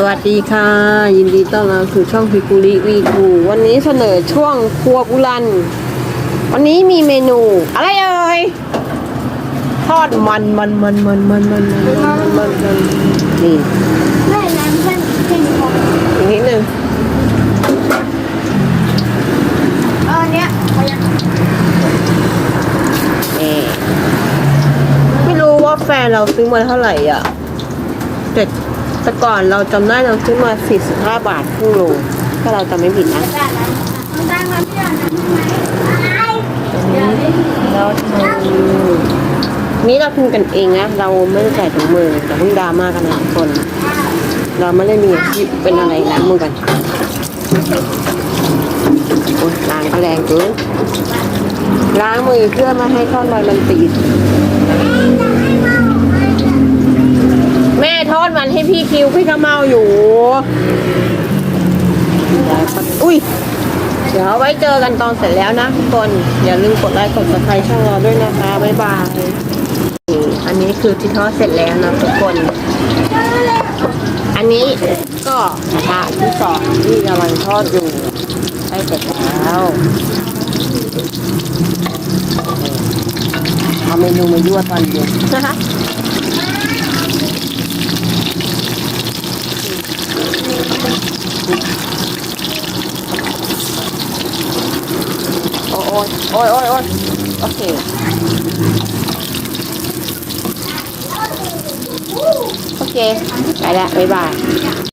สวัสดีค่ะ ยินดีต้อนรับสู่ช่องพิกุริวีทูวันนี้เสนอช่วงครัวบุรัน วันนี้มีเมนู อะไรเอ่ยทอดมันมันมันมันมันมันมันมันมันมันนี่แม่น้ำเส้นเส้นของอีกนิดนึงเออเนี้ยนี่ไม่รู้ว่าแฟนเราซื้อมาเท่าไหร่อะแต่ แต่ก่อนเราจำได้เราซื้อมา 45 บาทครึ่งโลถ้าเราจำไม่ผิดนะแล้วทำนี่เราคุยกันเองนะ เราไม่ได้ใส่ถุงมือแต่เพิ่งดราม่ากันหลายคน เราไม่ได้มีอาชีพเป็นอะไรล้างมือกันโอ๊ยล้างก็แรงเกินล้างมือเพื่อไม่ให้ท่อนมันมันติด พี่คิวพี่ขมเมาอยู่ อุ้ย เดี๋ยวไว้เจอกันตอนเสร็จแล้วนะทุกคน อย่าลืมกดไลค์กด subscribe ช่องเราด้วยนะคะ บ๊ายบาย อันนี้คือที่ทอดเสร็จแล้วนะทุกคน อันนี้ก็กระทะที่สองที่กำลังทอดอยู่ใกล้เสร็จแล้วเอาเมนูมายั่วตอนเย็นนะคะ ôi ôi ôi ôi. Ok. Ok. Bye bye. bye bye